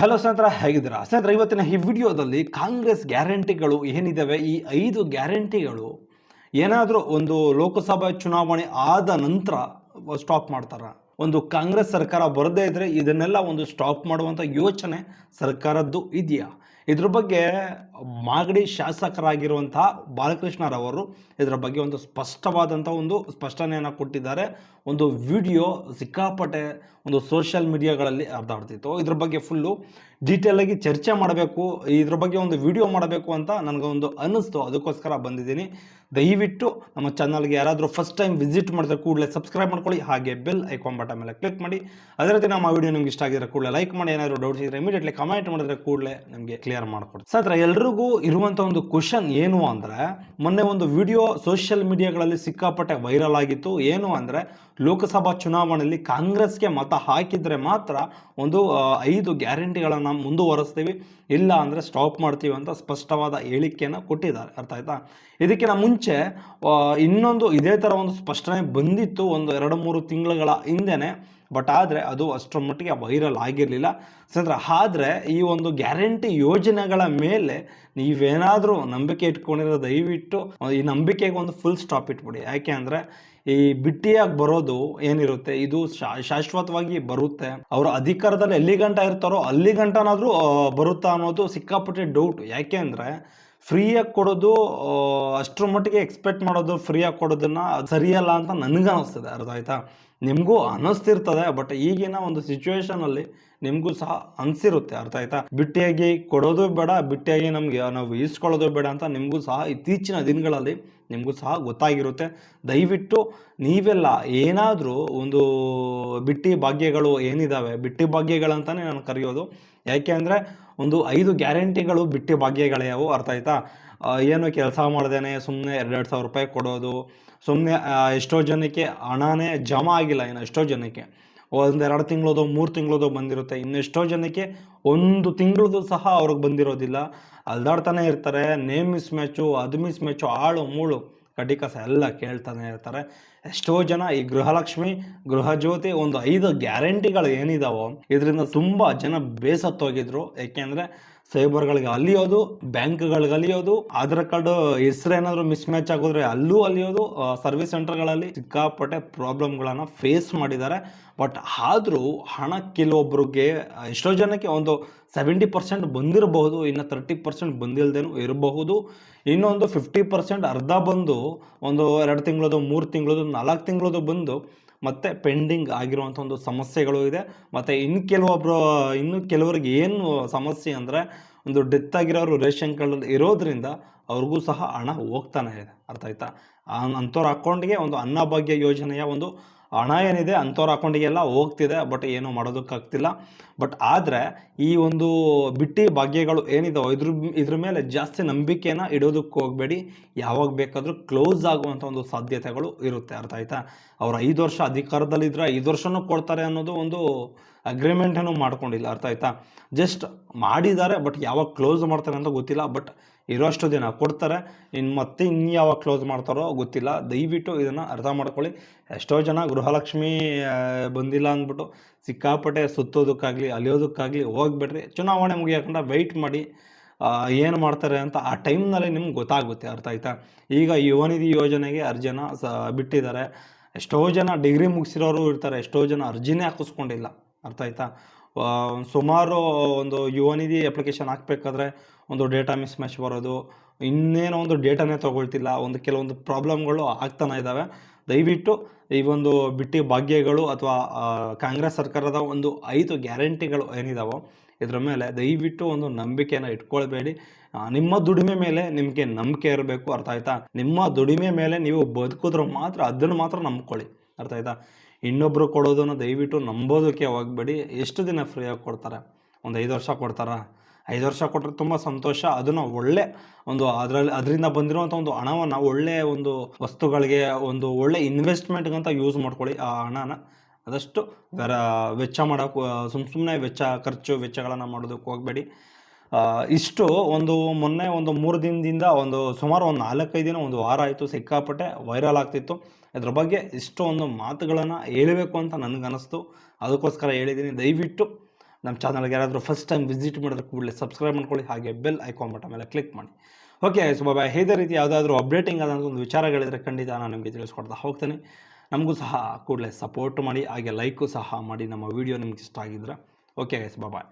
Hello ಸ್ನೇಹಿತರ, ಹೇಗಿದ್ದೀರಾ? ಸ್ನೇಹಿತರ, ಇವತ್ತಿನ ಈ ವಿಡಿಯೋದಲ್ಲಿ ಕಾಂಗ್ರೆಸ್ ಗ್ಯಾರಂಟಿಗಳು ಏನಿದ್ದಾವೆ ಈ ಐದು ಗ್ಯಾರಂಟಿಗಳು ಏನಾದರೂ ಒಂದು ಲೋಕಸಭಾ ಚುನಾವಣೆ ಆದ ನಂತರ ಸ್ಟಾಪ್ ಮಾಡ್ತಾರ. ಒಂದು ಕಾಂಗ್ರೆಸ್ ಸರ್ಕಾರ ಬರದೇ ಇದ್ರೆ ಇದನ್ನೆಲ್ಲ ಒಂದು ಸ್ಟಾಪ್ ಮಾಡುವಂಥ ಯೋಚನೆ ಸರ್ಕಾರದ್ದು ಇದೆಯಾ? ಇದ್ರ ಬಗ್ಗೆ ಮಾಗಡಿ ಶಾಸಕರಾಗಿರುವಂತಹ ಬಾಲಕೃಷ್ಣರವರು ಇದರ ಬಗ್ಗೆ ಒಂದು ಸ್ಪಷ್ಟವಾದಂಥ ಒಂದು ಸ್ಪಷ್ಟನೆಯನ್ನು ಕೊಟ್ಟಿದ್ದಾರೆ. ಒಂದು ವಿಡಿಯೋ ಸಿಕ್ಕಾಪಟ್ಟೆ ಒಂದು ಸೋಷಿಯಲ್ ಮೀಡಿಯಾಗಳಲ್ಲಿ ಅರ್ಧಾಡ್ತಿತ್ತು ಇದ್ರ ಬಗ್ಗೆ ಫುಲ್ಲು ಡೀಟೇಲ್ ಆಗಿ ಚರ್ಚೆ ಮಾಡಬೇಕು, ಇದ್ರ ಬಗ್ಗೆ ಒಂದು ವಿಡಿಯೋ ಮಾಡಬೇಕು ಅಂತ ನನಗೊಂದು ಅನ್ನಿಸ್ತು. ಅದಕ್ಕೋಸ್ಕರ ಬಂದಿದ್ದೀನಿ. ದಯವಿಟ್ಟು ನಮ್ಮ ಚಾನಲ್ಗೆ ಯಾರಾದರೂ ಫಸ್ಟ್ ಟೈಮ್ ವಿಸಿಟ್ ಮಾಡಿದ್ರೆ ಕೂಡಲೇ ಸಬ್ಸ್ಕ್ರೈಬ್ ಮಾಡ್ಕೊಳ್ಳಿ, ಹಾಗೆ ಬೆಲ್ ಐಕಾನ್ ಬಟನ್ ಮೇಲೆ ಕ್ಲಿಕ್ ಮಾಡಿ. ಅದೇ ರೀತಿ ನಮ್ಮ ವಿಡಿಯೋ ನಿಮ್ಗೆ ಇಷ್ಟ ಆಗಿದ್ರೆ ಕೂಡಲೇ ಲೈಕ್ ಮಾಡಿ. ಏನಾದರೂ ಡೌಟ್ಸ್ ಇದ್ರೆ ಇಮಿಡಿಯೇಟ್ಲಿ ಕಮೆಂಟ್ ಮಾಡಿದ್ರೆ ಕೂಡಲೇ ನಮಗೆ ಕ್ಲಿಯರ್ ಮಾಡ್ಕೊಡ್ತೀವಿ ಸರ್ ಎಲ್ರಿಗೂ ಇರುವಂಥ ಒಂದು ಕ್ವಶನ್ ಏನು ಅಂದರೆ, ಮೊನ್ನೆ ಒಂದು ವಿಡಿಯೋ ಸೋಷಿಯಲ್ ಮೀಡಿಯಾಗಳಲ್ಲಿ ಸಿಕ್ಕಾಪಟ್ಟೆ ವೈರಲ್ ಆಗಿತ್ತು. ಏನು ಅಂದರೆ, ಲೋಕಸಭಾ ಚುನಾವಣೆಯಲ್ಲಿ ಕಾಂಗ್ರೆಸ್ಗೆ ಮತ ಹಾಕಿದರೆ ಮಾತ್ರ ಒಂದು ಐದು ಗ್ಯಾರಂಟಿಗಳನ್ನು ಮುಂದುವರೆಸ್ತೀವಿ. ಇಲ್ಲ ಅಂದರೆ ಸ್ಟಾಪ್ ಮಾಡ್ತೀವಿ ಅಂತ ಸ್ಪಷ್ಟವಾದ ಹೇಳಿಕೆಯನ್ನು ಕೊಟ್ಟಿದ್ದಾರೆ. ಅರ್ಥ ಆಯ್ತಾ? ಇದಕ್ಕಿಂತ ಮುಂಚೆ ಇನ್ನೊಂದು ಇದೇ ಥರ ಒಂದು ಸ್ಪಷ್ಟನೆ ಬಂದಿತ್ತು. ಒಂದು ಎರಡು ಮೂರು ತಿಂಗಳುಗಳ ಹಿಂದೆನೆ ಬಟ್ ಆದರೆ ಅದು ಅಷ್ಟರ ಮಟ್ಟಿಗೆ ವೈರಲ್ ಆಗಿರಲಿಲ್ಲ. ಸ್ನೇಹಿತರೆ, ಆದರೆ ಈ ಒಂದು ಗ್ಯಾರಂಟಿ ಯೋಜನೆಗಳ ಮೇಲೆ ನೀವೇನಾದರೂ ನಂಬಿಕೆ ಇಟ್ಕೊಂಡಿರೋ ದಯವಿಟ್ಟು, ಈ ನಂಬಿಕೆಗೆ ಒಂದು ಫುಲ್ ಸ್ಟಾಪ್ ಇಟ್ಬಿಡಿ. ಯಾಕೆ ಅಂದರೆ ಈ ಬಿಟ್ಟಿಯಾಗಿ ಬರೋದು ಏನಿರುತ್ತೆ? ಇದು ಶಾಶ್ವತವಾಗಿ ಬರುತ್ತೆ. ಅವರು ಅಧಿಕಾರದಲ್ಲಿ ಎಲ್ಲಿ ಗಂಟ ಇರ್ತಾರೋ, ಅಲ್ಲಿ ಗಂಟನಾದರೂ ಬರುತ್ತಾ ಅನ್ನೋದು ಸಿಕ್ಕಾಪಟ್ಟೆ ಡೌಟ್ ಯಾಕೆ ಅಂದರೆ ಫ್ರೀಯಾಗಿ ಕೊಡೋದು ಅಷ್ಟರ ಮಟ್ಟಿಗೆ ಎಕ್ಸ್ಪೆಕ್ಟ್ ಮಾಡೋದು, ಫ್ರೀಯಾಗಿ ಕೊಡೋದನ್ನು ಸರಿಯಲ್ಲ ಅಂತ ನನಗೆ ಅನಿಸ್ತದೆ, ಅರ್ಥ ಆಯ್ತಾ? ನಿಮಗೂ ಅನ್ನಿಸ್ತಿರ್ತದೆ ಬಟ್ ಈಗಿನ ಒಂದು ಸಿಚುವೇಶನಲ್ಲಿ ನಿಮಗೂ ಸಹ ಅನಿಸಿರುತ್ತೆ, ಅರ್ಥ ಆಯ್ತಾ? ಬಿಟ್ಟಿಯಾಗಿ ಕೊಡೋದು ಬೇಡ, ಬಿಟ್ಟಿಯಾಗಿ ನಮಗೆ ನಾವು ಈಸ್ಕೊಳ್ಳೋದು ಬೇಡ ಅಂತ ನಿಮಗೂ ಸಹ ಇತ್ತೀಚಿನ ದಿನಗಳಲ್ಲಿ ನಿಮಗೂ ಸಹ ಗೊತ್ತಾಗಿರುತ್ತೆ. ದಯವಿಟ್ಟು ನೀವೆಲ್ಲ ಏನಾದರೂ ಒಂದು ಬಿಟ್ಟಿ ಭಾಗ್ಯಗಳು ಏನಿದ್ದಾವೆ ಬಿಟ್ಟಿ ಭಾಗ್ಯಗಳಂತಾನೆ ನಾನು ಕರೆಯೋದು. ಯಾಕೆ ಅಂದರೆ ಒಂದು ಐದು ಗ್ಯಾರಂಟಿಗಳು ಬಿಟ್ಟಿ ಭಾಗ್ಯಗಳೇ ಅವು ಅರ್ಥ ಆಯ್ತಾ? ಏನು ಕೆಲಸ ಮಾಡ್ದೇನೆ ಸುಮ್ಮನೆ ಎರಡೆರಡು ಸಾವಿರ ರೂಪಾಯಿ ಕೊಡೋದು ಸುಮ್ಮನೆ ಎಷ್ಟೋ ಜನಕ್ಕೆ ಹಣನೇ ಜಮಾ ಆಗಿಲ್ಲ, ಇನ್ನು ಎಷ್ಟೋ ಜನಕ್ಕೆ. ಒಂದೆರಡು ತಿಂಗಳದು, ಮೂರು ತಿಂಗಳದು ಬಂದಿರುತ್ತೆ ಇನ್ನೆಷ್ಟೋ ಜನಕ್ಕೆ ಒಂದು ತಿಂಗಳದು ಸಹ ಅವ್ರಿಗೆ ಬಂದಿರೋದಿಲ್ಲ. ಅಲ್ದಾಡ್ತಾನೆ ಇರ್ತಾರೆ, ನೇಮ್ ಮಿಸ್ ಮ್ಯಾಚು, ಅದು ಮಿಸ್ ಮ್ಯಾಚು, ಆಳು ಮೂಳು ಕಡಿಕಸ ಎಲ್ಲ ಕೇಳ್ತಾನೆ ಇರ್ತಾರೆ. ಎಷ್ಟೋ ಜನ ಈ ಗೃಹಲಕ್ಷ್ಮಿ ಗೃಹಜ್ಯೋತಿ ಒಂದು ಐದು ಗ್ಯಾರಂಟಿಗಳು ಏನಿದಾವೋ ಇದರಿಂದ ತುಂಬ ಜನ ಬೇಸತ್ತೋಗಿದ್ರು. ಯಾಕೆಂದರೆ ಸೈಬರ್ಗಳಿಗೆ ಅಲಿಯೋದು, ಬ್ಯಾಂಕ್ಗಳಿಗೆ ಅಲಿಯೋದು, ಆಧಾರ್ ಕಾರ್ಡ್ ಹೆಸರೇನಾದರೂ ಮಿಸ್ ಮ್ಯಾಚ್ ಆಗೋದ್ರೆ ಅಲ್ಲೂ ಅಲಿಯೋದು ಸರ್ವಿಸ್ ಸೆಂಟರ್ಗಳಲ್ಲಿ ಸಿಕ್ಕಾಪಟ್ಟೆ ಪ್ರಾಬ್ಲಮ್ಗಳನ್ನು ಫೇಸ್ ಮಾಡಿದ್ದಾರೆ. ಬಟ್ ಆದರೂ ಹಣ ಕೆಲವೊಬ್ಬರಿಗೆ ಎಷ್ಟೋ ಜನಕ್ಕೆ ಒಂದು ಸೆವೆಂಟಿ ಪರ್ಸೆಂಟ್ ಬಂದಿರಬಹುದು, ಇನ್ನು ತರ್ಟಿ ಪರ್ಸೆಂಟ್ ಬಂದಿಲ್ಲದೇನು ಇರಬಹುದು. ಇನ್ನೊಂದು ಫಿಫ್ಟಿ ಪರ್ಸೆಂಟ್ ಅರ್ಧ ಬಂದು, ಒಂದು ಎರಡು ತಿಂಗಳದು, ಮೂರು ತಿಂಗಳದು, ನಾಲ್ಕು ತಿಂಗಳದು ಬಂದು ಮತ್ತೆ ಪೆಂಡಿಂಗ್ ಆಗಿರುವಂಥ ಒಂದು ಸಮಸ್ಯೆಗಳು ಇದೆ. ಮತ್ತು ಇನ್ನು ಕೆಲವೊಬ್ಬರು ಇನ್ನು ಕೆಲವರಿಗೆ ಏನು ಸಮಸ್ಯೆ ಅಂದರೆ ಒಂದು ಡೆತ್ ಆಗಿರೋರು ರೇಷನ್ ಕಾರ್ಡಲ್ಲಿ ಇರೋದ್ರಿಂದ ಅವ್ರಿಗೂ ಸಹ ಹಣ ಹೋಗ್ತಾನೆ ಇದೆ. ಅರ್ಥ ಆಯ್ತಾ? ಅಂಥವ್ರ ಅಕೌಂಟ್ಗೆ ಒಂದು ಅನ್ನಭಾಗ್ಯ ಯೋಜನೆಯ ಒಂದು ಹಣ ಏನಿದೆ ಅಂಥವ್ರ ಅಕೌಂಟಿಗೆಲ್ಲ ಹೋಗ್ತಿದೆ, ಬಟ್ ಏನೂ ಮಾಡೋದಕ್ಕಾಗ್ತಿಲ್ಲ ಬಟ್ ಆದರೆ ಈ ಒಂದು ಬಿಟ್ಟಿ ಭಾಗ್ಯಗಳು ಏನಿದಾವೆ, ಇದ್ರ ಇದ್ರ ಮೇಲೆ ಜಾಸ್ತಿ ನಂಬಿಕೆನ ಇಡೋದಕ್ಕೆ ಹೋಗಬೇಡಿ. ಯಾವಾಗ ಬೇಕಾದರೂ ಕ್ಲೋಸ್ ಆಗುವಂಥ ಒಂದು ಸಾಧ್ಯತೆಗಳು ಇರುತ್ತೆ, ಅರ್ಥ ಆಯ್ತಾ? ಅವ್ರು ಐದು ವರ್ಷ ಅಧಿಕಾರದಲ್ಲಿದ್ದರೆ ಐದು ವರ್ಷನೂ ಕೊಡ್ತಾರೆ ಅನ್ನೋದು ಒಂದು ಅಗ್ರಿಮೆಂಟನ್ನು ಮಾಡ್ಕೊಂಡಿಲ್ಲ, ಅರ್ಥ ಆಯ್ತಾ? ಜಸ್ಟ್ ಮಾಡಿದ್ದಾರೆ, ಬಟ್ ಯಾವಾಗ ಕ್ಲೋಸ್ ಮಾಡ್ತಾರೆ ಅಂತ ಗೊತ್ತಿಲ್ಲ. ಬಟ್ ಇರೋಷ್ಟು ದಿನ ಕೊಡ್ತಾರೆ. ಇನ್ನು ಮತ್ತೆ ಇನ್ನು ಯಾವಾಗ ಕ್ಲೋಸ್ ಮಾಡ್ತಾರೋ ಗೊತ್ತಿಲ್ಲ. ದಯವಿಟ್ಟು ಇದನ್ನು ಅರ್ಥ ಮಾಡ್ಕೊಳ್ಳಿ. ಎಷ್ಟೋ ಜನ ಗೃಹಲಕ್ಷ್ಮಿ ಬಂದಿಲ್ಲ ಅಂದ್ಬಿಟ್ಟು ಸಿಕ್ಕಾಪಟ್ಟೆ ಸುತ್ತೋದಕ್ಕಾಗಲಿ, ಅಲಿಯೋದಕ್ಕಾಗಲಿ ಹೋಗ್ಬೇಡ್ರಿ ಚುನಾವಣೆ ಮುಗಿಯకుండా ವೆಯ್ಟ್ ಮಾಡಿ ಏನು ಮಾಡ್ತಾರೆ ಅಂತ ಆ ಟೈಮ್ನಲ್ಲಿ ನಿಮ್ಗೆ ಗೊತ್ತಾಗುತ್ತೆ. ಅರ್ಥ ಆಯ್ತಾ? ಈಗ ಯುವನಿಧಿ ಯೋಜನೆಗೆ ಅರ್ಜಿನ ಸ, ಬಿಟ್ಟಿದ್ದಾರೆ. ಎಷ್ಟೋ ಜನ ಡಿಗ್ರಿ ಮುಗಿಸಿರೋರು ಇರ್ತಾರೆ. ಎಷ್ಟೋ ಜನ ಅರ್ಜಿನೇ ಹಾಕಿಸ್ಕೊಂಡಿಲ್ಲ. ಅರ್ಥ ಆಯ್ತಾ? ಸುಮಾರು ಒಂದು ಯುವನಿಧಿ ಅಪ್ಲಿಕೇಶನ್ ಹಾಕ್ಬೇಕಾದ್ರೆ ಒಂದು ಡೇಟಾ ಮಿಸ್ ಮ್ಯಾಚ್ ಬರೋದು, ಇನ್ನೇನೋ ಒಂದು ಡೇಟಾನೇ ತೊಗೊಳ್ತಿಲ್ಲ, ಒಂದು ಕೆಲವೊಂದು ಪ್ರಾಬ್ಲಮ್ಗಳು ಆಗ್ತಾನೆ ಇದ್ದಾವೆ ದಯವಿಟ್ಟು ಈ ಒಂದು ಬಿಟ್ಟಿ ಭಾಗ್ಯಗಳು ಅಥವಾ ಕಾಂಗ್ರೆಸ್ ಸರ್ಕಾರದ ಒಂದು ಐದು ಗ್ಯಾರಂಟಿಗಳು ಏನಿದಾವೋ ಇದರ ಮೇಲೆ ದಯವಿಟ್ಟು ಒಂದು ನಂಬಿಕೆಯನ್ನು ಇಟ್ಕೊಳ್ಬೇಡಿ. ನಿಮ್ಮ ದುಡಿಮೆ ಮೇಲೆ ನಿಮಗೆ ನಂಬಿಕೆ ಇರಬೇಕು, ಅರ್ಥ ಆಯ್ತಾ? ನಿಮ್ಮ ದುಡಿಮೆ ಮೇಲೆ ನೀವು ಬದುಕಿದ್ರೆ ಮಾತ್ರ ಅದನ್ನು ಮಾತ್ರ ನಂಬ್ಕೊಳ್ಳಿ, ಅರ್ಥ ಆಯ್ತಾ? ಇನ್ನೊಬ್ರು ಕೊಡೋದನ್ನು ದಯವಿಟ್ಟು ನಂಬೋದಕ್ಕೆ ಹೋಗ್ಬೇಡಿ. ಎಷ್ಟು ದಿನ ಫ್ರೀಯಾಗಿ ಕೊಡ್ತಾರೆ? ಒಂದು ಐದು ವರ್ಷ ಕೊಡ್ತಾರಾ? ಐದು ವರ್ಷ ಕೊಟ್ಟರೆ ತುಂಬ ಸಂತೋಷ. ಅದನ್ನು ಒಳ್ಳೆ ಒಂದು ಅದರಲ್ಲಿ, ಅದರಿಂದ ಬಂದಿರುವಂಥ ಒಂದು ಹಣವನ್ನು, ಒಳ್ಳೆ ಒಂದು ವಸ್ತುಗಳಿಗೆ, ಒಂದು ಒಳ್ಳೆ ಇನ್ವೆಸ್ಟ್ಮೆಂಟ್ಗಂತ ಯೂಸ್ ಮಾಡ್ಕೊಳ್ಳಿ. ಆ ಹಣನ ಆದಷ್ಟು ವೆರ ವೆಚ್ಚ ಮಾಡೋಕ್ಕೂ ಸುಮ್ಮ ಸುಮ್ಮನೆ ವೆಚ್ಚ, ಖರ್ಚು ವೆಚ್ಚಗಳನ್ನು ಮಾಡೋದಕ್ಕೆ ಹೋಗಬೇಡಿ. ಇಷ್ಟು ಒಂದು ಮೊನ್ನೆ ಒಂದು ಮೂರು ದಿನದಿಂದ ಒಂದು ಸುಮಾರು ಒಂದು ನಾಲ್ಕೈದು ದಿನ, ಒಂದು ವಾರ ಆಯಿತು ಸಿಕ್ಕಾಪಟ್ಟೆ ವೈರಲ್ ಆಗ್ತಿತ್ತು. ಇದ್ರ ಬಗ್ಗೆ ಇಷ್ಟು ಒಂದು ಮಾತುಗಳನ್ನು ಹೇಳಬೇಕು ಅಂತ ನನಗನ್ನಿಸ್ತು ಅದಕ್ಕೋಸ್ಕರ ಹೇಳಿದ್ದೀನಿ ದಯವಿಟ್ಟು ನಮ್ಮ ಚಾನಲ್ಗೆ ಯಾರಾದರೂ ಫಸ್ಟ್ ಟೈಮ್ ವಿಸಿಟ್ ಮಾಡಿದ್ರೆ ಕೂಡಲೇ ಸಬ್ಸ್ಕ್ರೈಬ್ ಮಾಡ್ಕೊಳ್ಳಿ. ಹಾಗೆ ಬೆಲ್ ಐಕಾನ್ ಬಟನ್ ಮೇಲೆ ಕ್ಲಿಕ್ ಮಾಡಿ. ಓಕೆ ಸೊ ಬಾಬಾ ಇದೇ ರೀತಿ ಯಾವುದಾದ್ರೂ ಅಪ್ಡೇಟಿಂಗ್ ಆದಂಥ ಒಂದು ವಿಚಾರಗಳಿದ್ರೆ ಖಂಡಿತ ನಾನು ನಿಮಗೆ ತಿಳಿಸ್ಕೊಡ್ತಾ ಹೋಗ್ತೇನೆ. ನಮಗೂ ಸಹ ಕೂಡಲೇ ಸಪೋರ್ಟ್ ಮಾಡಿ. ಹಾಗೆ ಲೈಕು ಸಹ ಮಾಡಿ. ನಮ್ಮ ವಿಡಿಯೋ ನಿಮ್ಗೆ ಇಷ್ಟ ಆಗಿದ್ರೆ. Okay bye